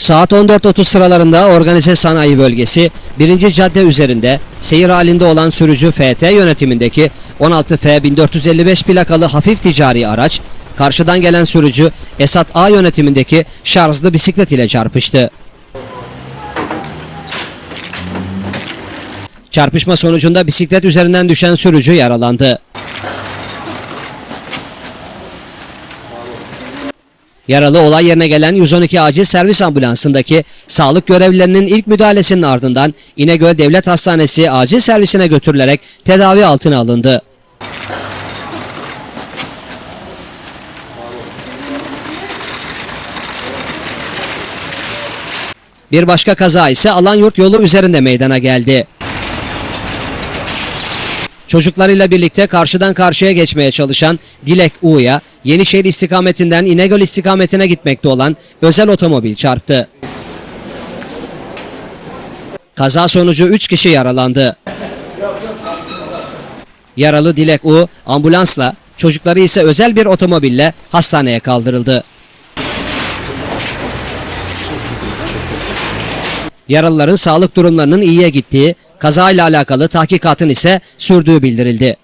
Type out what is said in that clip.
Saat 14.30 sıralarında organize sanayi bölgesi 1. cadde üzerinde seyir halinde olan sürücü FT yönetimindeki 16F 1455 plakalı hafif ticari araç karşıdan gelen sürücü Esat A yönetimindeki şarjlı bisiklet ile çarpıştı. Çarpışma sonucunda bisiklet üzerinden düşen sürücü yaralandı. Yaralı olay yerine gelen 112 acil servis ambulansındaki sağlık görevlilerinin ilk müdahalesinin ardından İnegöl Devlet Hastanesi acil servisine götürülerek tedavi altına alındı. Bir başka kaza ise Alanyurt yolu üzerinde meydana geldi. Çocuklarıyla birlikte karşıdan karşıya geçmeye çalışan Dilek U'ya Yenişehir istikametinden İnegöl istikametine gitmekte olan özel otomobil çarptı. Kaza sonucu 3 kişi yaralandı. Yaralı Dilek U ambulansla, çocukları ise özel bir otomobille hastaneye kaldırıldı. Yaralıların sağlık durumlarının iyiye gittiği, kazayla alakalı tahkikatın ise sürdüğü bildirildi.